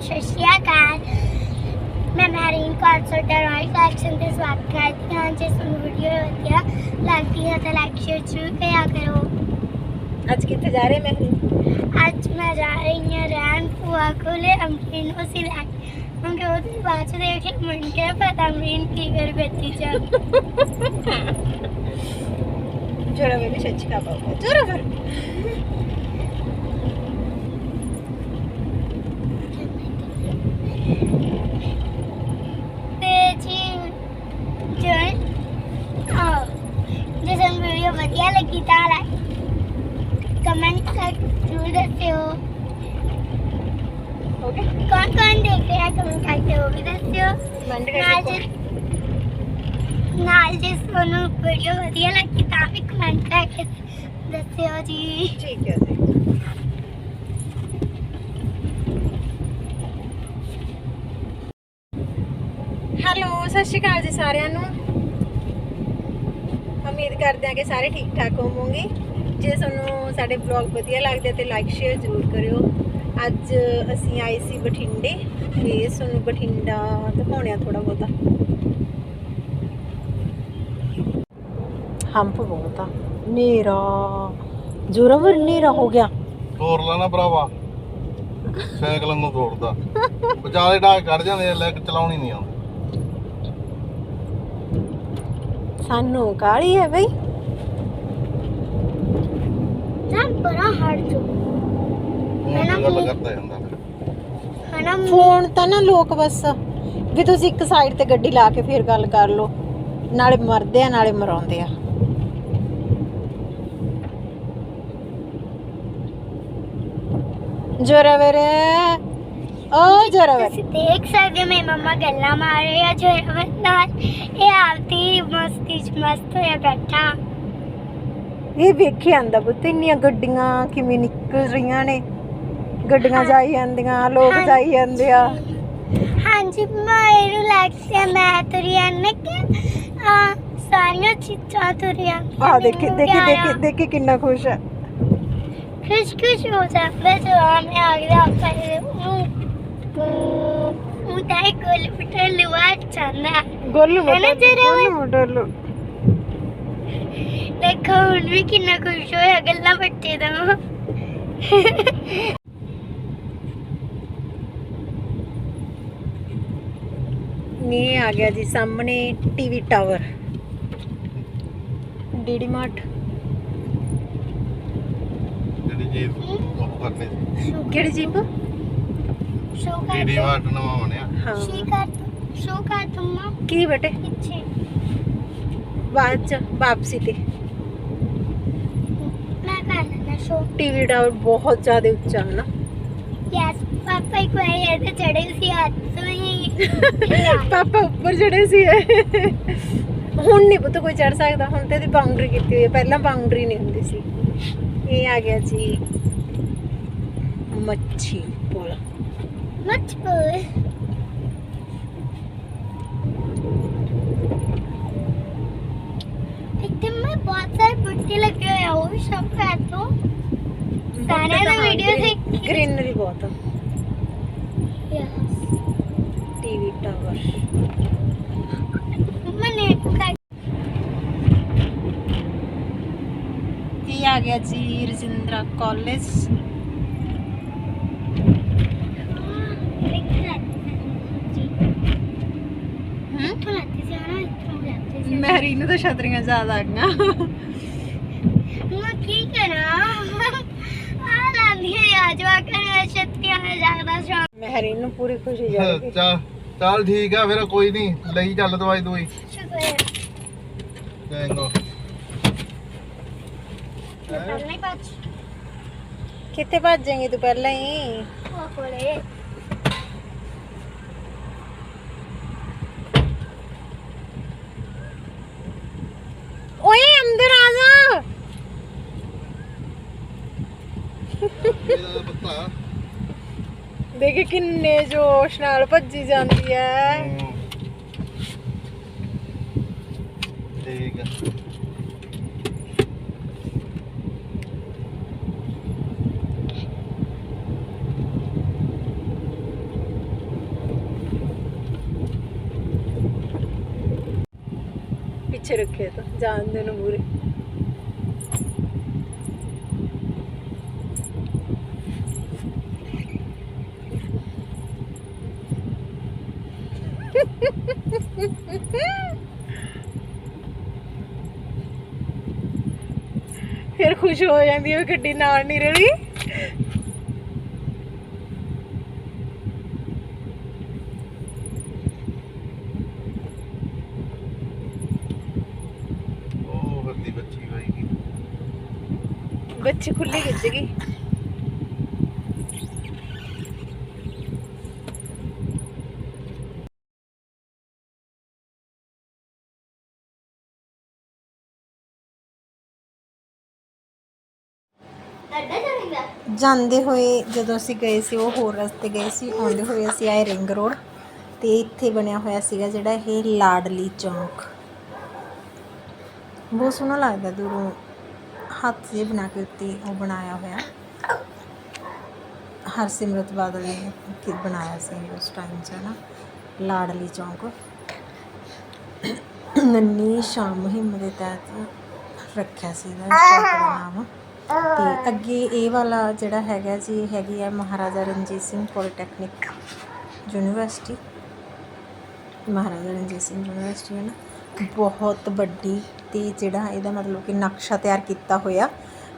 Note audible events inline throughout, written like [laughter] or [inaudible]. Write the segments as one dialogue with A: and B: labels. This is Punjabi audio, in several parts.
A: ਸਤਿ ਸ਼੍ਰੀ ਅਕਾਲ ਮੈਂ ਮੈਰੀਨ ਕੌਂਸਲ ਰੋਇਲ ਕਲੈਕਸ਼ਨ ਦੇ ਸਵਾਗਤ ਕਰਦੀ ਹਾਂ ਜੇ ਤੁਹਾਨੂੰ ਵੀਡੀਓ ਵਧੀਆ ਲੱਗਦੀ ਹੈ ਤਾਂ ਲਾਈਕ ਸ਼ੇਅਰ ਜ਼ਰੂਰ ਕਰਿਆ ਕਰੋ
B: ਅੱਜ ਕਿੱਥੇ ਜਾ ਰਹੇ ਮੈਂ
A: ਅੱਜ ਮੈਂ ਜਾ ਰਹੀ ਹਾਂ ਰੈਨ ਭੂਆ ਕੋਲੇ ਅਮਰੀਨ ਨੂੰ ਸਿਲੈਕਟ ਕਿਉਂਕਿ ਉਹਦੇ ਬਾਅਦ ਦੇਖ ਕੇ ਮਨ ਕੇ ਪਤਾ ਅਮਰੀਨ ਕੀ ਕਰ ਬੈਠੀ ਜਾ
B: ਜਰਾ ਮੈਂ ਵੀ ਕਾ ਪਾਉਂਗਾ ਜਰਾ ਫਿਰ
A: ਤੇ ਜੀ ਜਨ ਆ ਜੇ ਤੁਹਾਨੂੰ ਵੀਡੀਓ ਵਧੀਆ ਲੱਗੀ ਤਾਂ ਲਾਈਕ ਕਮੈਂਟ ਕਰ ਜ਼ਰੂਰ ਦੱਸਿਓ
B: ਹੋ ਗਿਆ
A: ਕੌਣ ਕੌਣ ਦੇਖ ਰਿਹਾ ਕਮੈਂਟ ਕਰਕੇ ਉਹ ਵੀ ਦੱਸਿਓ।
B: ਮੰਡ
A: ਨਾਲ
B: ਕਰ
A: ਜੇ ਨਾਲ ਜੇ ਤੁਹਾਨੂੰ ਵੀਡੀਓ ਵਧੀਆ ਲੱਗੀ ਤਾਂ ਵੀ ਕਮੈਂਟ ਕਰਕੇ ਦੱਸਿਓ ਜੀ।
B: ਠੀਕ ਹੈ ਜੀ। ਹੈਲੋ ਸਤਿ ਸ਼੍ਰੀ ਅਕਾਲ ਜੀ ਸਾਰਿਆਂ ਨੂੰ। ਉਮੀਦ ਕਰਦੇ ਹਾਂ ਕਿ ਸਾਰੇ ਠੀਕ ਠਾਕ ਹੋਵੋਗੇ। ਜੇ ਤੁਹਾਨੂੰ ਸਾਡੇ ਵਲੌਗ ਵਧੀਆ ਲੱਗਦੇ ਤੇ ਲਾਈਕ ਸ਼ੇਅਰ ਜ਼ਰੂਰ ਕਰਿਓ। ਅੱਜ ਅਸੀਂ ਆਏ ਸੀ ਬਠਿੰਡੇ ਤੇ ਤੁਹਾਨੂੰ ਬਠਿੰਡਾ ਦਿਖਾਉਣਿਆ ਥੋੜਾ ਬਹੁਤਾ। ਹੰਪ ਬਹੁਤ ਨੇਰਾ ਜ਼ੋਰਾਵਰ ਨੇਰਾ ਹੋ ਗਿਆ।
C: ਤੋੜ ਲੈਣਾ ਭਰਾਵਾ। ਸਾਈਕਲ ਨੂੰ ਤੋੜਦਾ। ਵਿਚਾਲੇ ਢਾਕ ਕੱਢ ਜਾਂਦੇ ਆ, ਲੈ ਕੇ ਚਲਾਉਣੀ ਨਹੀਂ ਆਉਂਦੀ।
B: ਸਾਨੂੰ ਕਾਲੀ ਹੈ ਬਈ?
A: ਨਾ ਬੜਾ ਹਟ ਜੋ।
C: ਕਰਦਾ ਜਾਂਦਾ
A: ਹਨਾ
B: ਫੋਨ ਤਾਂ ਨਾ ਲੋਕ ਬਸ ਵੀ ਤੁਸੀਂ ਇੱਕ ਸਾਈਡ ਤੇ ਗੱਡੀ ਲਾ ਕੇ ਫਿਰ ਗੱਲ ਕਰ ਲਓ ਨਾਲੇ ਮਰਦੇ ਆ ਨਾਲੇ ਮਰਾਉਂਦੇ ਆ। ਜੋਰਾਵਰ ਓ ਜੋਰਾਵਰ
A: ਤੁਸੀਂ ਦੇਖ ਸਕਦੇ ਹੋ ਮੇਰੀ ਮੰਮਾ ਗੱਲਾਂ ਮਾਰ ਰਹੀ ਆ ਜੋ ਨਾਲ। ਇਹ ਆਪਦੀ ਮਸਤੀ ਚ ਮਸਤ ਹੋਇਆ ਬੈਠਾ।
B: ਇਹ ਵੇਖੇ ਆਂਦਾ ਪੁੱਤ ਇੰਨੀਆਂ ਗੱਡੀਆਂ ਕਿਵੇਂ ਨਿਕਲ ਰਹੀਆਂ ਨੇ। ਗੱਡੀਆਂ ਜਾਈ ਜਾਂਦੀਆਂ ਲੋਕ ਜਾਈ ਜਾਂਦੇ ਆ।
A: ਹਾਂਜੀ ਮੈਨੂੰ ਲੱਗਦਾ ਮੈਂ ਤੁਰੀਆਂ ਨੇ ਕਿ ਆ ਸਾਰੀਆਂ ਚੀਜ਼ਾਂ ਤੁਰੀਆਂ।
B: ਆ ਦੇਖੇ ਦੇਖੇ ਦੇਖੇ ਦੇਖੇ ਕਿੰਨਾ ਖੁਸ਼ ਹੈ
A: ਖੁਸ਼ ਖੁਸ਼ ਹੋ ਜਾਂਦਾ ਜੋ ਆਮੇ ਆ ਗਿਆ ਪਰ ਉਹ ਉਹ ਤਾਂ ਇੱਕ ਗੋਲ ਪਟਲ ਲਵਾ
B: ਗੋਲੂ
A: ਹੈ
B: ਮੋਟਰ ਮੋਟਰ
A: ਦੇਖੋ ਹੁਣ ਵੀ ਕਿੰਨਾ ਖੁਸ਼ ਹੋਇਆ ਗੱਲਾਂ ਬੱਚੇ ਦਾ
B: ਇਹ ਆ ਗਿਆ ਜੀ ਸਾਹਮਣੇ ਟੀਵੀ ਟਾਵਰ। DD mart.
C: ਜਿਹੜੀ ਜੀਪ ਉਹ ਕਰਨੀ
B: ਕਿਹੜੀ ਜੀਪ?
A: ਸ਼ੋ ਕਰ
C: ਡੀਡੀ ਵਾਟ ਨਵਾਂ ਬਣਿਆ।
B: ਹਾਂ।
A: ਸ਼ੀ ਕਰ ਸ਼ੋ ਕਰ ਤੁਮਾ
B: ਕੀ ਬਟੇ?
A: ਪਿੱਛੇ।
B: ਬਾਅਦ ਚ ਵਾਪਸੀ ਤੇ।
A: ਮੈਂ ਕਰ ਲੈਣਾ ਸ਼ੋ
B: ਟੀਵੀ ਟਾਵਰ ਬਹੁਤ ਜ਼ਿਆਦਾ ਉੱਚਾ ਹੈ ਨਾ।
A: ਪਾਪਾ ਇੱਕ ਵਾਰ ਇਹਦੇ ਚੜੇ ਸੀ ਹੱਥ ਤੋਂ ਹੀ। [laughs]
B: ਪਾਪਾ ਉੱਪਰ ਚੜੇ ਸੀ ਹੁਣ ਨਹੀਂ ਪੁੱਤ ਕੋਈ ਚੜ ਸਕਦਾ ਹੁਣ ਤੇ ਇਹਦੀ ਬਾਉਂਡਰੀ ਕੀਤੀ ਹੋਈ ਹੈ ਪਹਿਲਾਂ ਬਾਉਂਡਰੀ ਨਹੀਂ ਹੁੰਦੀ ਸੀ। ਇਹ ਆ ਗਿਆ ਜੀ। ਮੱਛੀ ਪੁਲ।
A: ਮੱਚ ਪੋਏ ਇੱਥੇ ਮੈਂ ਬਹੁਤ ਸਾਰੇ ਬੁੱਟੇ ਲੱਗੇ ਹੋਏ ਆ ਉਹ ਵੀ ਸਭ ਕਰ ਦੋ ਸਾਰਿਆਂ ਦਾ ਵੀਡੀਓ ਦੇਖ।
B: ਗ੍ਰੀਨਰੀ ਬਹੁਤ ਆ। ਆ
A: ਇੱਥੋਂ ਲੱਤੀ ਸੀ ਨਾ ਇੱਥੋਂ ਲੱਤੀ ਸੀ।
B: ਮੈਰੀ ਨੂੰ ਤਾਂ ਛਤਰੀਆਂ ਜ਼ਿਆਦਾ ਆ ਗਈਆਂ
A: ਮੈਂ ਕੀ ਕਰਾਂ? ਆ ਲਾਂਦੀ ਹੈ ਅੱਜ ਵਾ ਕਰ ਛੱਤੀਆਂ में ਜ਼ਿਆਦਾ ਸ਼ੌਕ।
B: ਮੈਰੀ ਨੂੰ ਪੂਰੀ ਖੁਸ਼ੀ ਜਾਏਗੀ
C: ਚੱਲ ਠੀਕ ਆ ਫਿਰ ਕੋਈ ਨਹੀਂ ਲਈ ਚੱਲ ਦਵਾਈ ਦਵਾਈ।
A: ਸ਼ੁਕਰ ਹੈ
C: ਚੰਗੋ।
A: ਮੈਂ ਪਹਿਲਾਂ ਹੀ ਬੱਚ
B: ਕਿੱਥੇ ਭੱਜ ਜਾਏਂਗੀ ਤੂੰ ਪਹਿਲਾਂ ਹੀ?
A: ਉਹ ਕੋਲੇ।
B: ਕਿੰਨੇ ਜੋਸ਼ ਨਾਲ ਭੱਜੀ ਜਾਂਦੀ ਹੈ
C: ਠੀਕ
B: ਪਿੱਛੇ ਰੱਖੇ ਤਾਂ ਜਾਣਦੇ ਨੂੰ ਮੂਰੇ ਖੁਸ਼ ਹੋ ਜਾਂਦੀ ਹੈ ਵੀ ਗੱਡੀ ਨਾਲ ਨਹੀਂ ਰਲੀ।
C: ਉਹ ਬੱਚੀ
B: ਖੁੱਲੀ ਖਿੱਚ ਗਈ। ਜਾਂਦੇ ਹੋਏ ਜਦੋਂ ਅਸੀਂ ਗਏ ਸੀ, ਉਹ ਹੋਰ ਰਸਤੇ ਗਏ ਸੀ, ਆਉਂਦੇ ਹੋਏ ਅਸੀਂ ਆਏ ਰਿੰਗ ਰੋਡ ਤੇ ਇੱਥੇ ਬਣਿਆ ਹੋਇਆ ਸੀਗਾ ਜਿਹੜਾ ਇਹ ਲਾਡਲੀ ਚੌਂਕ। ਬਹੁਤ ਸੋਹਣਾ ਲੱਗਦਾ ਦੂਰੋਂ, ਹੱਥ ਜੇ ਬਣਾ ਕੇ ਉੱਤੇ ਉਹ ਬਣਾਇਆ ਹੋਇਆ। ਹਰਸਿਮਰਤ ਬਾਦਲ ਨੇ ਕਿ ਬਣਾਇਆ ਸੀ ਉਸ ਟਾਈਮ 'ਚ ਨਾ ਲਾਡਲੀ ਚੌਂਕ। ਨੰਨੀ ਸ਼ਾਮ ਮੁਹਿੰਮ ਦੇ ਤਹਿਤ ਰੱਖਿਆ ਸੀ ਇਹਦਾ ਨਾਮ। ਤੇ ਅੱਗੇ ਇਹ ਵਾਲਾ ਜਿਹੜਾ ਹੈਗਾ ਜੀ, ਹੈਗੀ ਆ Maharaja Ranjit Singh polytechnic university. Maharaja Ranjit Singh university ਹੈ ਨਾ। ਬਹੁਤ ਵੱਡੀ ਤੇ ਜਿਹੜਾ ਇਹਦਾ ਮਤਲਬ ਕਿ ਨਕਸ਼ਾ ਤਿਆਰ ਕੀਤਾ ਹੋਇਆ।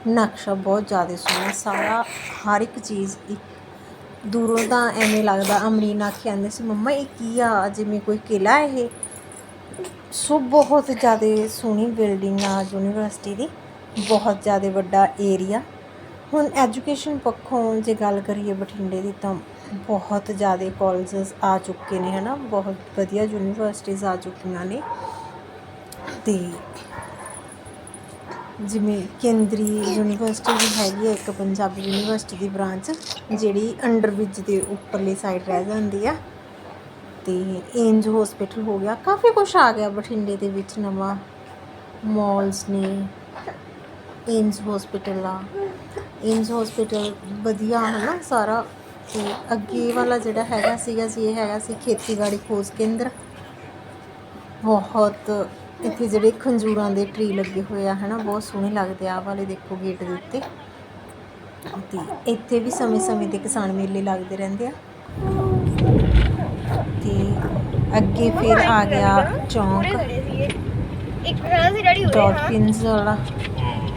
B: ਨਕਸ਼ਾ ਬਹੁਤ ਜ਼ਿਆਦਾ ਸੋਹਣਾ, ਸਾਰਾ ਹਰ ਇੱਕ ਚੀਜ਼ ਇੱਕ ਦੂਰੋਂ ਤਾਂ ਐਵੇਂ ਲੱਗਦਾ, ਅਮਰੀਨ ਆਖੀ ਆਂਦੇ ਸੀ, ਮੰਮਾ, ਇਹ ਕੀ ਆ? ਜਿਵੇਂ ਕੋਈ ਕਿਲਾ ਇਹ? ਸੋ ਬਹੁਤ ਜ਼ਿਆਦਾ ਸੋਹਣੀ ਬਿਲਡਿੰਗ ਆ ਯੂਨੀਵਰਸਿਟੀ ਦੀ। ਬਹੁਤ ਜ਼ਿਆਦਾ ਵੱਡਾ ਏਰੀਆ ਹੁਣ ਐਜੂਕੇਸ਼ਨ ਪੱਖੋਂ ਜੇ ਗੱਲ ਕਰੀਏ ਬਠਿੰਡੇ ਦੀ ਤਾਂ ਬਹੁਤ ਜ਼ਿਆਦਾ ਕਾਲਜਸ ਆ ਚੁੱਕੇ ਨੇ, ਹਨਾ? ਬਹੁਤ ਵਧੀਆ ਯੂਨੀਵਰਸਿਟੀਜ਼ ਆ ਚੁੱਕੀਆਂ ਨੇ। ਤੇ ਜਿਵੇਂ ਕੇਂਦਰੀ ਯੂਨੀਵਰਸਿਟੀ ਵੀ ਹੈਗੀ ਹੈ ਇੱਕ ਪੰਜਾਬੀ ਯੂਨੀਵਰਸਿਟੀ ਦੀ ਬ੍ਰਾਂਚ ਜਿਹੜੀ ਅੰਡਰ ਬ੍ਰਿਜ ਦੇ ਉੱਪਰਲੀ ਸਾਈਡ ਰਹਿ ਜਾਂਦੀ ਆ। ਤੇ ਏਮਜ ਹਸਪੀਟਲ ਹੋ ਗਿਆ। ਕਾਫੀ ਕੁਝ ਆ ਗਿਆ ਬਠਿੰਡੇ ਦੇ ਵਿੱਚ, ਨਵਾਂ ਮਾਲਸ ਨੇ। ਏਮਸ ਹਸਪੀਟਲ ਆ। ਏਮਸ ਹਸਪੀਟਲ ਵਧੀਆ ਹੈ ਨਾ ਸਾਰਾ। ਤੇ ਅੱਗੇ ਵਾਲਾ ਜਿਹੜਾ ਹੈਗਾ ਸੀਗਾ ਜੀ ਇਹ ਹੈਗਾ ਸੀ ਖੇਤੀਬਾੜੀ ਖੋਜ ਕੇਂਦਰ। ਬਹੁਤ ਇੱਥੇ ਜਿਹੜੇ ਖੰਜੂਰਾਂ ਦੇ ਟਰੀ ਲੱਗੇ ਹੋਏ ਆ ਹਨਾ ਬਹੁਤ ਸੋਹਣੇ ਲੱਗਦੇ ਆ। ਵਾਲੇ ਦੇਖੋ ਗੇਟ ਦੇ ਉੱਤੇ। ਤੇ ਇੱਥੇ ਵੀ ਸਮੇਂ-ਸਮੇਂ ਤੇ ਕਿਸਾਨ ਮੇਲੇ ਲੱਗਦੇ ਰਹਿੰਦੇ ਆ। ਤੇ ਅੱਗੇ ਫਿਰ ਆ ਗਿਆ ਚੌਂਕ।
A: ਇੱਕ ਸੀ ਡੈਡੀ
B: ਡਾਲਫਿਨਸ ਵਾਲਾ।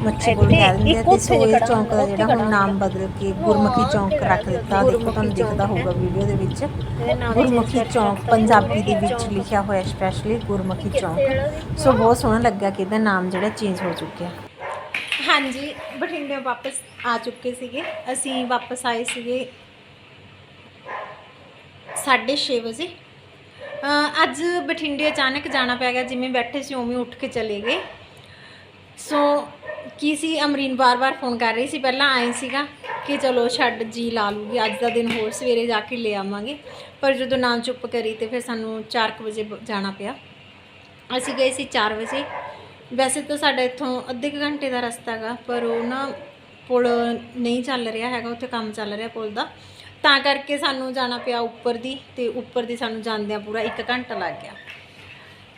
B: ਮੱਛੀ ਕੋਲ ਕਹਿ ਦਿੰਦੇ ਆ ਤੇ ਸੋ ਇਹ ਚੌਂਕ ਦਾ ਜਿਹੜਾ ਹੁਣ ਨਾਮ ਬਦਲ ਕੇ ਗੁਰਮੁਖੀ ਚੌਂਕ ਰੱਖ ਦਿੱਤਾ ਦੇਖੋ ਤੁਹਾਨੂੰ ਦਿਖਦਾ ਹੋਊਗਾ ਵੀਡੀਓ ਦੇ ਵਿੱਚ। ਗੁਰਮੁਖੀ ਚੌਂਕ ਪੰਜਾਬੀ ਦੇ ਵਿੱਚ ਲਿਖਿਆ ਹੋਇਆ ਸਪੈਸ਼ਲੀ ਗੁਰਮੁਖੀ ਚੌਂਕ। ਸੋ ਬਹੁਤ ਸੋਹਣਾ ਲੱਗਾ ਕਿ ਇਹਦਾ ਨਾਮ ਜਿਹੜਾ ਚੇਂਜ ਹੋ ਚੁੱਕਿਆ। ਹਾਂਜੀ ਬਠਿੰਡੇ ਵਾਪਸ ਆ ਚੁੱਕੇ ਸੀਗੇ। ਅਸੀਂ ਵਾਪਸ ਆਏ ਸੀਗੇ 6:30 ਵਜੇ। ਅੱਜ ਬਠਿੰਡੇ ਅਚਾਨਕ ਜਾਣਾ ਪੈ ਗਿਆ ਜਿਵੇਂ ਬੈਠੇ ਸੀ ਉਵੇਂ ਉੱਠ ਕੇ ਚਲੇ ਗਏ। ਸੋ ਕੀ ਸੀ? ਅਮਰੀਨ ਵਾਰ-ਵਾਰ ਫੋਨ ਕਰ ਰਹੀ ਸੀ। ਪਹਿਲਾਂ ਆਏ ਸੀਗਾ ਕਿ ਚਲੋ ਛੱਡ, ਜੀ ਲਾ ਲੂਗੀ। ਅੱਜ ਦਾ ਦਿਨ ਹੋਰ ਸਵੇਰੇ ਜਾ ਕੇ ਲੈ ਆਵਾਂਗੇ। ਪਰ ਜਦੋਂ ਨਾਮ ਚੁੱਪ ਕਰੀ ਤੇ ਫਿਰ ਸਾਨੂੰ 4 ਵਜੇ ਬ- ਜਾਣਾ ਪਿਆ। ਅਸੀਂ ਗਏ ਸੀ 4 ਵਜੇ। ਵੈਸੇ ਤਾਂ ਸਾਡਾ ਇੱਥੋਂ ਅੱਧੇ ਕੁ ਘੰਟੇ ਦਾ ਰਸਤਾ ਹੈਗਾ ਪਰ ਉਹ ਨਾ ਪੁਲ ਨਹੀਂ ਚੱਲ ਰਿਹਾ ਹੈਗਾ, ਉੱਥੇ ਕੰਮ ਚੱਲ ਰਿਹਾ ਪੁਲ ਦਾ। ਤਾਂ ਕਰਕੇ ਸਾਨੂੰ ਜਾਣਾ ਪਿਆ ਉੱਪਰ ਦੀ ਤੇ ਉੱਪਰ ਦੀ ਸਾਨੂੰ ਜਾਂਦਿਆਂ ਪੂਰਾ 1 ਘੰਟਾ ਲੱਗ ਗਿਆ।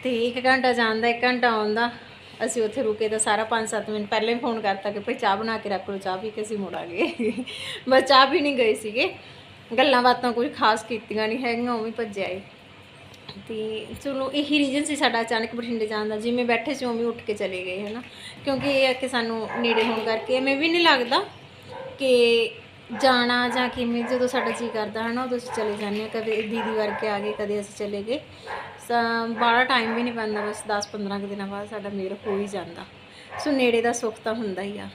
B: ਤੇ 1 ਘੰਟਾ ਜਾਣ ਦਾ 1 ਘੰਟਾ ਆਉਂਦਾ ਅਸੀਂ ਉੱਥੇ ਰੁਕੇ ਤਾਂ ਸਾਰਾ 5-7 ਮਿੰਟ ਪਹਿਲਾਂ ਹੀ ਫੋਨ ਕਰਤਾ ਕਿ ਭਈ ਚਾਹ ਬਣਾ ਕੇ ਰੱਖ ਲਓ, ਚਾਹ ਪੀ ਕੇ ਅਸੀਂ ਮੁੜਾਂਗੇ ਬਸ ਚਾਹ ਵੀ ਨਹੀਂ ਗਏ ਸੀਗੇ। ਗੱਲਾਂ ਬਾਤਾਂ ਕੋਈ ਖਾਸ ਕੀਤੀਆਂ ਨਹੀਂ ਹੈਗੀਆਂ, ਉਵੇਂ ਭੱਜਿਆ ਏ। ਤੇ ਚਲੋ ਇਹੀ ਰੀਜਨ ਸੀ ਸਾਡਾ ਅਚਾਨਕ ਬਠਿੰਡੇ ਜਾਣ ਦਾ, ਜਿਵੇਂ ਬੈਠੇ ਸੀ ਉਵੇਂ ਉੱਠ ਕੇ ਚਲੇ ਗਏ, ਹਨਾ। ਕਿਉਂਕਿ ਇਹ ਹੈ ਕਿ ਸਾਨੂੰ ਨੇੜੇ ਹੋਣ ਕਰਕੇ ਐਵੇਂ ਵੀ ਨਹੀਂ ਲੱਗਦਾ ਕਿ ਜਾਣਾ ਜਾਂ ਕਿਵੇਂ ਜਦੋਂ ਸਾਡਾ ਜੀ ਕਰਦਾ ਹੈ ਨਾ ਉਦੋਂ ਅਸੀਂ ਚਲੇ ਜਾਂਦੇ ਹਾਂ। ਕਦੇ ਦੀਦੀ ਵਰਗੇ ਆ ਗਏ, ਕਦੇ ਅਸੀਂ ਚਲੇ ਗਏ। ਸਾ ਬਾਹਲਾ ਟਾਈਮ ਵੀ ਨਹੀਂ ਪੈਂਦਾ, ਬਸ 10-15 ਕੁ ਦਿਨਾਂ ਬਾਅਦ ਸਾਡਾ ਮੇਲ ਹੋ ਹੀ ਜਾਂਦਾ। ਸੋ ਨੇੜੇ ਦਾ ਸੁੱਖ ਤਾਂ ਹੁੰਦਾ ਹੀ ਆ।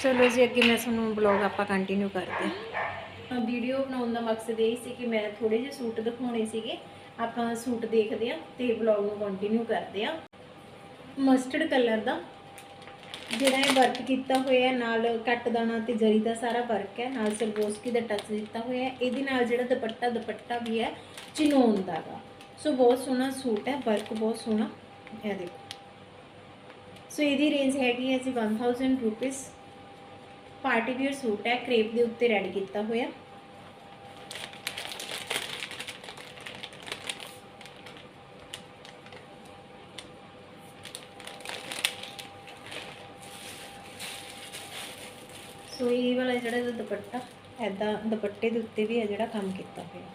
B: ਚਲੋ ਜੀ, ਅੱਗੇ ਮੈਂ ਤੁਹਾਨੂੰ ਬਲੌਗ ਆਪਾਂ ਕੰਟੀਨਿਊ ਕਰਦੇ ਹਾਂ। ਵੀਡੀਓ ਬਣਾਉਣ ਦਾ ਮਕਸਦ ਇਹ ਸੀ ਕਿ ਮੈਂ ਥੋੜੇ ਜਿਹੇ ਸੂਟ ਦਿਖਾਉਣੇ ਸੀਗੇ। ਆਪਾਂ ਸੂਟ ਦੇਖਦੇ ਹਾਂ ਤੇ ਬਲੌਗ ਨੂੰ ਕੰਟੀਨਿਊ ਕਰਦੇ ਹਾਂ। ਮਸਟਰਡ ਕਲਰ ਦਾ ਜਿਹੜਾ ਇਹ ਵਰਕ ਕੀਤਾ ਹੋਇਆ ਨਾਲ ਕੱਟ ਦਾਣਾ ਤੇ ਜਰੀ ਦਾ ਸਾਰਾ ਵਰਕ ਹੈ, ਨਾਲ ਸਰਬੋਸਕੀ ਦਾ ਟੱਚ ਦਿੱਤਾ ਹੋਇਆ ਹੈ। ਇਹਦੇ ਨਾਲ ਜਿਹੜਾ ਦੁਪੱਟਾ ਦੁਪੱਟਾ ਵੀ ਹੈ ਚਿਨੋਨ ਦਾ ਗਾ। ਸੋ ਬਹੁਤ ਸੋਹਣਾ ਸੂਟ ਹੈ ਵਰਕ ਬਹੁਤ ਸੋਹਣਾ। ਇਹ ਦੇਖੋ। ਸੋ ਇਹਦੀ ਰੇਂਜ ਹੈਗੀ ਹੈ ਜੀ 1000 ਰੁਪੀਸ ਪਾਰਟੀ ਵੀਅਰ ਸੂਟ ਹੈ ਕ੍ਰੇਪ ਦੇ ਉੱਤੇ ਰੈਡ ਕੀਤਾ ਹੋਇਆ। ਸੋ ਇਹ ਵਾਲਾ ਜਿਹੜਾ ਇਹਦਾ ਦੁਪੱਟਾ ਐਦਾਂ ਦੁਪੱਟੇ ਦੇ ਉੱਤੇ ਵੀ ਹੈ ਜਿਹੜਾ ਕੰਮ ਕੀਤਾ ਹੋਇਆ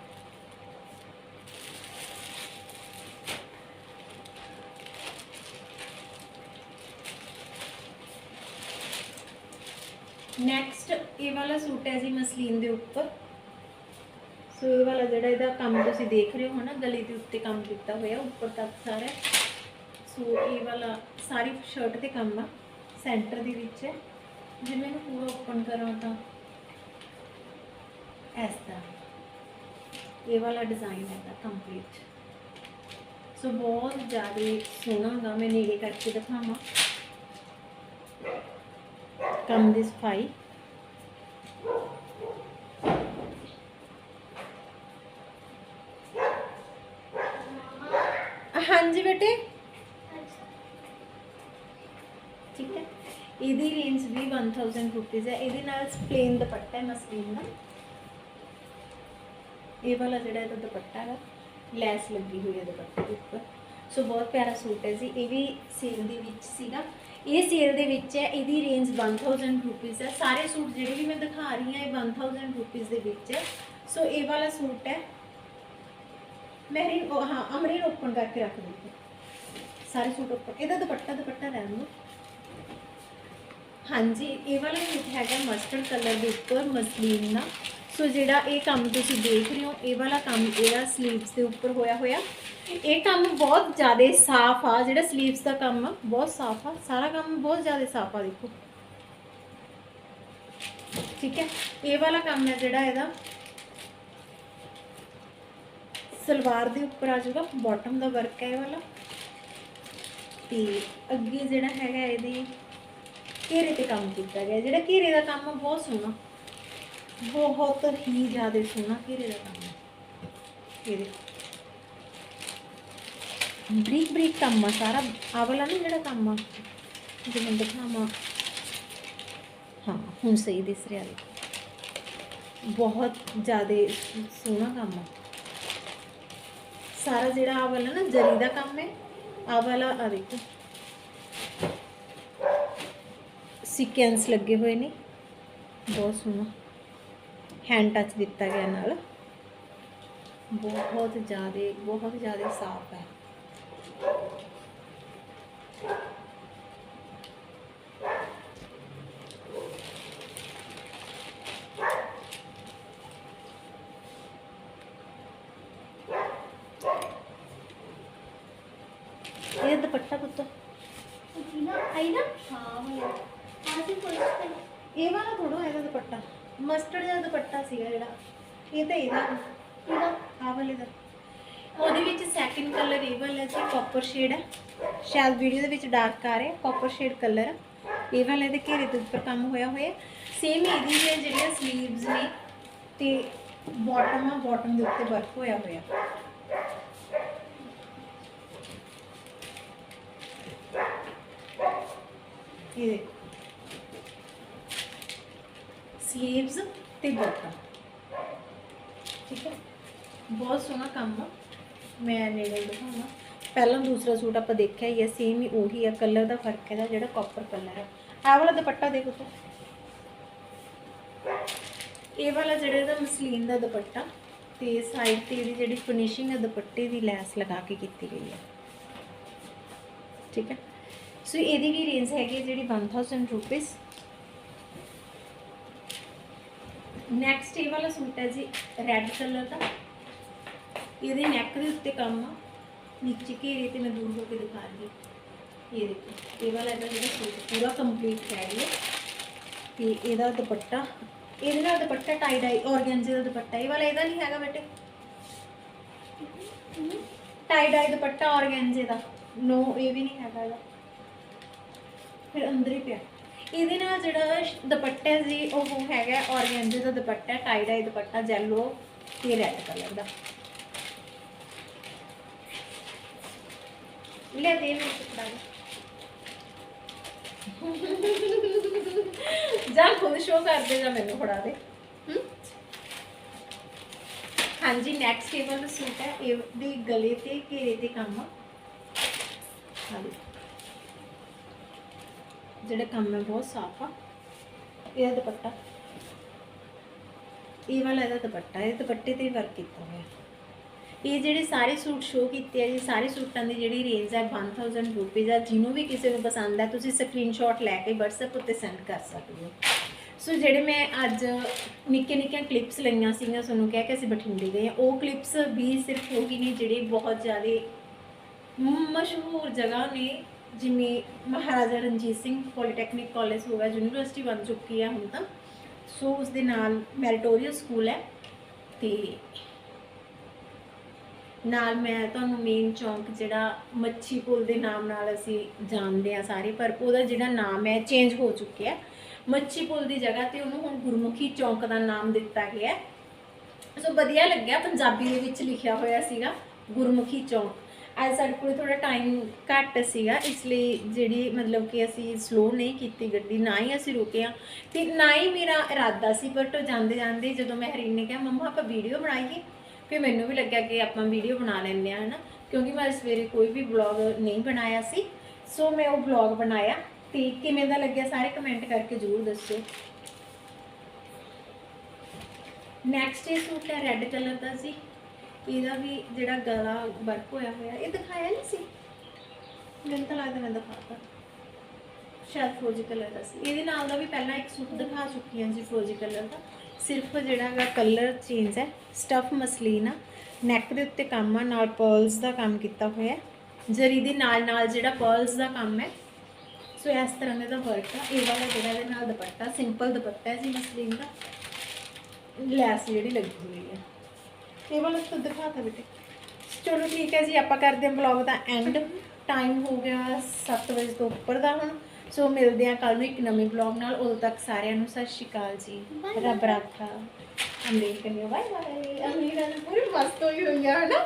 B: ਨੈਕਸਟ ਇਹ ਵਾਲਾ ਸੂਟ ਹੈ ਜੀ ਮਸਲੀਨ ਦੇ ਉੱਪਰ। ਸੋ ਇਹ ਵਾਲਾ ਜਿਹੜਾ ਇਹਦਾ ਕੰਮ ਤੁਸੀਂ ਦੇਖ ਰਹੇ ਹੋ ਨਾ, ਗਲੀ ਦੇ ਉੱਤੇ ਕੰਮ ਕੀਤਾ ਹੋਇਆ, ਉੱਪਰ ਤੱਕ ਸਾਰਾ। ਸੋ ਇਹ ਵਾਲਾ ਸਾਰੀ ਸ਼ਰਟ ਤੇ ਕੰਮ ਆ ਸੈਂਟਰ ਦੇ ਵਿੱਚ ਹੈ। ਜੇ ਮੈਂ ਇਹਨੂੰ ਪੂਰਾ ਓਪਨ ਕਰਾਂ ਤਾਂ? ਇਸ ਤਰ੍ਹਾਂ। ਇਹ ਵਾਲਾ ਡਿਜ਼ਾਈਨ ਹੈ ਕੰਪਲੀਟ ਸੋ ਬਹੁਤ ਜ਼ਿਆਦਾ ਸੋਹਣਾ ਗਾ ਮੈਂ ਨੇੜੇ ਕਰਕੇ ਦਿਖਾਵਾਂ। ਕੰਮ ਦੀ ਸਫ਼ਾਈ ਹਾਂਜੀ ਬੇਟੇ ਠੀਕ ਹੈ ਇਹਦੀ ਰੇਂਜ ਵੀ 1000 ਰੁਪੀਸ ਹੈ। ਇਹਦੇ ਨਾਲ ਪਲੇਨ ਦੁਪੱਟਾ ਹੈ, ਮਸਲੀਨ ਦਾ। ਇਹ ਵਾਲਾ ਜਿਹੜਾ ਇਹਦਾ ਦੁਪੱਟਾ ਹੈ, ਲੈਸ ਲੱਗੀ ਹੋਈ ਹੈ ਦੁਪੱਟੇ ਦੇ ਉੱਪਰ। ਸੋ ਬਹੁਤ ਪਿਆਰਾ ਸੂਟ ਹੈ ਜੀ। ਇਹ ਵੀ ਸੇਲ ਦੇ ਵਿੱਚ ਸੀਗਾ। ਇਹ ਸੇਲ ਦੇ ਵਿੱਚ ਹੈ, ਇਹਦੀ ਰੇਂਜ 1000 ਰੁਪੀਸ ਹੈ। ਸਾਰੇ ਸੂਟ ਜਿਹੜੇ ਵੀ ਮੈਂ ਦਿਖਾ ਰਹੀ ਹਾਂ, ਇਹ 1000 ਰੁਪੀਸ ਦੇ ਵਿੱਚ ਹੈ। ਸੋ ਇਹ ਵਾਲਾ ਸੂਟ ਹੈ। ਮੈਂ ਹਾਂ, ਅਮਰੀਨ ਓਪਨ ਕਰਕੇ ਰੱਖ ਦਿੱਤੇ ਸਾਰੇ ਸੂਟ ਉੱਪਰ ਇਹਦਾ ਦੁਪੱਟਾ ਦੁਪੱਟਾ ਰਹਿਣ ਦਿਓ ਹਾਂਜੀ, ਇਹ ਵਾਲਾ ਸੂਟ ਹੈਗਾ ਮਸਟਰਡ ਕਲਰ ਦੇ ਉੱਪਰ, ਮਸਲੀਨ ਦਾ। ਸੋ ਜਿਹੜਾ ਇਹ ਕੰਮ ਤੁਸੀਂ ਦੇਖ ਰਹੇ ਹੋ, ਇਹ ਵਾਲਾ ਕੰਮ ਇਹਦਾ ਸਲੀਵਸ ਦੇ ਉੱਪਰ ਹੋਇਆ ਹੋਇਆ। ਇਹ ਕੰਮ ਬਹੁਤ ਜ਼ਿਆਦਾ ਸਾਫ਼ ਆ, ਜਿਹੜਾ ਸਲੀਵਸ ਦਾ ਕੰਮ ਆ, ਬਹੁਤ ਸਾਫ਼ ਆ। ਸਾਰਾ ਕੰਮ ਬਹੁਤ ਜ਼ਿਆਦਾ ਸਾਫ਼ ਆ, ਦੇਖੋ। ਠੀਕ ਹੈ? ਇਹ ਵਾਲਾ ਕੰਮ ਹੈ ਜਿਹੜਾ ਇਹਦਾ। ਸਲਵਾਰ ਦੇ ਉੱਪਰ ਆ ਜਾਊਗਾ ਬਾਟਮ ਦਾ ਵਰਕ ਹੈ ਇਹ ਵਾਲਾ। ਤੇ ਅੱਗੇ ਜਿਹੜਾ ਹੈਗਾ ਇਹਦੀ ਘੇਰੇ ਤੇ ਕੰਮ ਕੀਤਾ ਗਿਆ, ਜਿਹੜਾ ਘੇਰੇ ਦਾ ਕੰਮ ਬਹੁਤ ਸੋਹਣਾ। ਬਹੁਤ ਹੀ ਜ਼ਿਆਦਾ ਸੋਹਣਾ ਘੇਰੇ ਦਾ ਕੰਮ ਇਹ ਦੇਖੋ। ਬਰੀਕ ਬਰੀਕ ਕੰਮ ਆ, ਸਾਰਾ ਆਹ ਨਾ ਜਿਹੜਾ ਕੰਮ ਆ ਜਿਵੇਂ ਦਿਖਾਵਾਂ। ਹਾਂ, ਹੁਣ ਸਹੀ ਦਿਸ ਰਿਹਾ, ਦੇਖੋ। ਬਹੁਤ ਜ਼ਿਆਦਾ ਸੋਹਣਾ ਕੰਮ ਆ। ਸਾਰਾ ਜਿਹੜਾ ਆਹ ਵਾਲਾ ਨਾ, ਜਰੀ ਦਾ ਕੰਮ ਹੈ, ਆਹ ਵਾਲਾ ਆ ਦੇਖੋ। ਸੀਕੁਐਂਸ ਲੱਗੇ ਹੋਏ ਨੇ। ਬਹੁਤ ਸੋਹਣਾ। ਹੈਂਡ ਟੱਚ ਦਿੱਤਾ ਗਿਆ ਨਾਲ। ਬਹੁਤ ਜ਼ਿਆਦਾ ਬਹੁਤ ਜ਼ਿਆਦਾ ਸਾਫ਼ ਹੈ। ਇਹ ਦੁਪੱਟਾ ਪੁੱਤ।
A: ਨਾ, ਆਈ ਨਾ ਹਾਂ ਮੈਂ ਆਜੀ ਕੋਈ
B: ਇਹ ਵਾਲਾ ਥੋੜਾ ਇਹਦਾ ਦੁਪੱਟਾ। ਮਸਟਰਡ ਜਿਹਾ ਦੁਪੱਟਾ ਸੀਗਾ ਜਿਹੜਾ। ਇਹ ਤਾਂ ਇਹਦਾ। ਇਹਦਾ, ਆਹ ਵਾਲੇ ਦਾ। ਉਹਦੇ ਵਿੱਚ ਸੈਕਿੰਡ ਕਲਰ ਇਹ ਵਾਲਾ ਜੀ ਕਾਪਰ ਸ਼ੇਡ ਹੈ ਸ਼ਾਇਦ ਵੀਡੀਓ ਦੇ ਵਿੱਚ ਡਾਰਕ ਆ ਰਿਹਾ ਕਾਪਰ ਸ਼ੇਡ ਕਲਰ ਇਹ ਵਾਲੇ ਦੇ ਘੇਰੇ ਦੇ ਉੱਪਰ ਕੰਮ ਹੋਇਆ ਹੋਇਆ। ਸੇਮ ਇਹਦੀ ਹੈ ਜਿਹੜੀਆਂ ਸਲੀਵਸ ਨੇ, ਤੇ ਬਾਟਮ ਆ ਬਾਟਮ ਦੇ ਉੱਤੇ ਵਰਕ ਹੋਇਆ ਹੋਇਆ। ਇਹ ਦੇਖੋ। ਸਲੀਵਸ ਤੇ ਬਾਟਮ। ਠੀਕ ਹੈ? ਬਹੁਤ ਸੋਹਣਾ ਕੰਮ ਆ। ਮੈਂ ਨੇੜੇ ਦਿਖਾਉਣਾ ਪਹਿਲਾਂ ਦੂਸਰਾ ਸੂਟ ਆਪਾਂ ਦੇਖਿਆ ਹੀ ਹੈ ਸੇਮ ਹੀ ਉਹੀ ਆ ਕਲਰ ਦਾ ਫ਼ਰਕ ਹੈ ਜਿਹੜਾ ਕਾਪਰ ਕਲਰ ਹੈ ਆਹ ਵਾਲਾ ਦੁਪੱਟਾ ਦੇਖੋ ਤੋ ਇਹ ਵਾਲਾ ਜਿਹੜਾ ਇਹਦਾ ਮਸਲੀਨ ਦਾ ਦੁਪੱਟਾ, ਤੇ ਸਾਈਡ ਤੇ ਇਹਦੀ ਜਿਹੜੀ ਫਿਨਿਸ਼ਿੰਗ ਹੈ ਦੁਪੱਟੇ ਦੀ ਲੈਸ ਲਗਾ ਕੇ ਕੀਤੀ ਗਈ ਹੈ ਠੀਕ ਹੈ? ਸੋ ਇਹਦੀ ਵੀ ਰੇਂਜ ਹੈਗੀ ਹੈ ਜਿਹੜੀ 1000 ਰੁਪੀਸ ਨੈਕਸਟ ਇਹ ਵਾਲਾ ਸੂਟ ਹੈ ਜੀ ਰੈੱਡ ਕਲਰ ਦਾ। ਇਹਦੇ ਨੈਕ ਦੇ ਉੱਤੇ ਕੰਮ ਆ। ਨੀਚੇ ਘੇਰੇ ਤੇ ਮੈਂ ਦੂਰ ਹੋ ਕੇ ਦਿਖਾ ਰਹੀ ਇਹ ਦੇਖੋ, ਇਹ ਵਾਲਾ ਇਹਦਾ ਜਿਹੜਾ ਸੂਟ ਪੂਰਾ ਕੰਪਲੀਟ ਹੈ ਇਹ ਤੇ ਇਹਦਾ ਦੁਪੱਟਾ, ਇਹਦੇ ਨਾਲ ਦੁਪੱਟਾ ਟਾਈ ਡਾਈ ਔਰਗੈਂਜੇ ਦਾ ਦੁਪੱਟਾ। ਇਹ ਵਾਲਾ ਇਹਦਾ ਨਹੀਂ ਹੈਗਾ ਬੇਟੇ। ਟਾਈ ਡਾਈ ਦੁਪੱਟਾ ਔਰਗੈਂਜੇ ਦਾ। ਨੋ ਇਹ ਵੀ ਨਹੀਂ ਹੈਗਾ ਇਹਦਾ। ਫਿਰ ਅੰਦਰ ਹੀ ਪਿਆ। ਇਹਦੇ ਨਾਲ ਜਿਹੜਾ ਦੁਪੱਟਾ ਜੀ ਉਹ ਹੈਗਾ ਔਰਗੈਂਜੇ ਦਾ ਦੁਪੱਟਾ ਟਾਈ ਡਾਈ ਦੁਪੱਟਾ ਜੈਲੋ ਤੇ ਰੈੱਡ ਕਲਰ ਦਾ ਲੈ ਦੇ ਮੈਨੂੰ ਕੱਪੜਾ ਜਾ ਖੁਦ ਸ਼ੋ ਕਰ ਦੇ ਜਾਂ ਮੈਨੂੰ ਫੜਾ ਦੇ? ਹਾਂਜੀ ਨੈਕਸਟ ਟੇਬਲ ਸੂਟ ਹੈ ਇਹਦੇ ਗਲੇ ਤੇ ਘੇਰੇ ਤੇ ਕੰਮ ਆ ਦੇਖੋ। ਜਿਹੜਾ ਕੰਮ ਹੈ ਬਹੁਤ ਸਾਫ਼ ਆ ਇਹਦਾ ਦੁਪੱਟਾ। ਇਹ ਵਾਲਾ ਇਹਦਾ ਦੁਪੱਟਾ ਇਹ ਦੁਪੱਟੇ ਤੇ ਵਰਕ ਕੀਤਾ ਹੋਇਆ। ਇਹ ਜਿਹੜੇ ਸਾਰੇ ਸੂਟ ਸ਼ੋ ਕੀਤੇ ਆ ਜੀ ਸਾਰੇ ਸੂਟਾਂ ਦੀ ਜਿਹੜੀ ਰੇਂਜ ਹੈ 1000 ਰੁਪਏ ਆ। ਜਿਹਨੂੰ ਵੀ ਕਿਸੇ ਨੂੰ ਪਸੰਦ ਹੈ ਤੁਸੀਂ ਸਕਰੀਨਸ਼ਾਟ ਲੈ ਕੇ WhatsApp ਉੱਤੇ ਸੈਂਡ ਕਰ ਸਕਦੇ ਹੋ। ਸੋ ਜਿਹੜੇ ਮੈਂ ਅੱਜ ਨਿੱਕੇ ਨਿੱਕੀਆਂ ਕਲਿੱਪਸ ਲਈਆਂ ਸੀਗੀਆਂ ਤੁਹਾਨੂੰ ਕਹਿ ਕੇ ਅਸੀਂ ਬਠਿੰਡੇ ਗਏ ਹਾਂ, ਉਹ ਕਲਿੱਪਸ ਵੀ ਸਿਰਫ ਉਹ ਹੀ ਨੇ ਜਿਹੜੇ ਬਹੁਤ ਜ਼ਿਆਦਾ ਮਸ਼ਹੂਰ ਜਗ੍ਹਾ ਨੇ। ਜਿਵੇਂ ਮਹਾਰਾਜਾ ਰਣਜੀਤ ਸਿੰਘ ਪੋਲੀਟੈਕਨਿਕ ਕਾਲਜ ਗਿਆ, ਯੂਨੀਵਰਸਿਟੀ ਬਣ ਚੁੱਕੀ ਹੈ ਹੁਣ ਤਾਂ। ਸੋ ਉਸ ਦੇ ਨਾਲ ਮੈਰੀਟੋਰੀਅਸ ਸਕੂਲ ਹੈ ਤੇ ਨਾਲ ਮੈਂ ਤੁਹਾਨੂੰ ਮੇਨ ਚੌਂਕ ਜਿਹੜਾ ਮੱਛੀ ਪੁਲ ਦੇ ਨਾਮ ਨਾਲ ਅਸੀਂ ਜਾਣਦੇ ਆ ਸਾਰੇ, ਪਰ ਉਹਦਾ ਜਿਹੜਾ ਨਾਮ ਹੈ ਚੇਂਜ ਹੋ ਚੁੱਕਿਆ ਹੈ। ਮੱਛੀ ਪੁਲ ਦੀ ਜਗ੍ਹਾ ਤੇ ਉਹਨੂੰ ਹੁਣ ਗੁਰਮੁਖੀ ਚੌਂਕ ਦਾ ਨਾਮ ਦਿੱਤਾ ਗਿਆ ਸੋ ਵਧੀਆ ਲੱਗਿਆ, ਪੰਜਾਬੀ ਦੇ ਵਿੱਚ ਲਿਖਿਆ ਹੋਇਆ ਸੀਗਾ, ਗੁਰਮੁਖੀ ਚੌਂਕ। ਅੱਜ ਸਾਡੇ ਕੋਲ ਥੋੜਾ ਟਾਈਮ ਘੱਟ ਸੀਗਾ, ਇਸ ਲਈ ਜਿਹੜੀ ਮਤਲਬ ਕਿ ਅਸੀਂ ਸਲੋ ਨਹੀਂ ਕੀਤੀ ਗੱਡੀ, ਨਾ ਹੀ ਅਸੀਂ ਰੁਕੇ ਆ ਤੇ ਨਾ ਹੀ ਮੇਰਾ ਇਰਾਦਾ ਸੀ ਬਟ ਜਾਂਦੇ ਜਾਂਦੇ ਜਦੋਂ ਮੈਂ ਹਰੀਨ ਨੇ ਕਿਹਾ, ਮੰਮਾ, ਆਪਾਂ ਵੀਡੀਓ ਬਣਾਈਏ? ਫਿਰ ਮੈਨੂੰ ਵੀ ਲੱਗਿਆ ਕਿ ਆਪਾਂ ਵੀਡੀਓ ਬਣਾ ਲੈਂਦੇ ਆ ਹਨਾ? ਕਿਉਂਕਿ ਮੈਂ ਸਵੇਰੇ ਕੋਈ ਵੀ ਵਲੌਗ ਨਹੀਂ ਬਣਾਇਆ ਸੀ ਸੋ ਮੈਂ ਉਹ ਵਲੌਗ ਬਣਾਇਆ ਤੇ ਕਿਵੇਂ ਦਾ ਲੱਗਿਆ ਸਾਰੇ ਕਮੈਂਟ ਕਰਕੇ ਜ਼ਰੂਰ ਦੱਸਿਓ। ਨੈਕਸਟ ਇਹ ਸੂਟ ਹੈ ਰੈੱਡ ਕਲਰ ਦਾ ਸੀ ਇਹਦਾ ਵੀ ਜਿਹੜਾ ਗਲਾ ਵਰਕ ਹੋਇਆ ਹੋਇਆ, ਇਹ ਦਿਖਾਇਆ ਨਹੀਂ ਸੀ? ਮੈਨੂੰ ਤਾਂ ਲੱਗਦਾ ਮੈਂ ਦਿਖਾਤਾ। ਸ਼ਾਇਦ ਫਰੋਜੀ ਕਲਰ ਦਾ ਸੀ। ਇਹਦੇ ਨਾਲ ਦਾ ਵੀ ਪਹਿਲਾਂ ਇੱਕ ਸੂਟ ਦਿਖਾ ਚੁੱਕੀ ਹਾਂ ਜੀ ਫਰੋਜੀ ਕਲਰ ਦਾ। ਸਿਰਫ ਜਿਹੜਾ ਹੈਗਾ ਕਲਰ ਚੇਂਜ ਹੈ ਸਟਫ ਮਸਲੀਨ ਆ। ਨੈਕ ਦੇ ਉੱਤੇ ਕੰਮ ਆ, ਨਾਲ ਪਰਲਸ ਦਾ ਕੰਮ ਕੀਤਾ ਹੋਇਆ ਜਰੀ ਦੇ ਨਾਲ ਨਾਲ ਜਿਹੜਾ ਪਰਲਸ ਦਾ ਕੰਮ ਹੈ। ਸੋ ਇਸ ਤਰ੍ਹਾਂ ਦਾ ਵਰਕ ਆ। ਇਹ ਵਾਲਾ ਜਿਹੜਾ ਇਹਦੇ ਨਾਲ ਦੁਪੱਟਾ ਸਿੰਪਲ ਦੁਪੱਟਾ ਹੈ ਜੀ ਮਸਲੀਨ ਦਾ। ਲੈਸ ਜਿਹੜੀ ਲੱਗੀ ਹੋਈ ਹੈ। ਇਹ ਵਾਲਾ ਤਾਂ ਦਿਖਾਤਾ ਬੇਟੇ ਚਲੋ ਠੀਕ ਹੈ ਜੀ ਆਪਾਂ ਕਰਦੇ ਹਾਂ ਵਲੌਗ ਦਾ ਐਂਡ ਟਾਈਮ ਹੋ ਗਿਆ 7 ਵਜੇ ਤੋਂ ਉੱਪਰ ਦਾ ਹੁਣ ਸੋ ਮਿਲਦੇ ਹਾਂ ਕੱਲ ਨੂੰ ਇੱਕ ਨਵੇਂ ਵਲੌਗ ਨਾਲ ਉਦੋਂ ਤੱਕ ਸਾਰਿਆਂ ਨੂੰ ਸਤਿ ਸ਼੍ਰੀ ਅਕਾਲ ਜੀ ਰੱਬ ਰਾਖਾ ਅਮਰੀਕ ਨੇ ਬਾਏ ਬਾਏ ਅਮੀਰ ਪੂਰੀ ਮਸਤ ਹੋਈ ਹੋਈ ਹੈ ਨਾ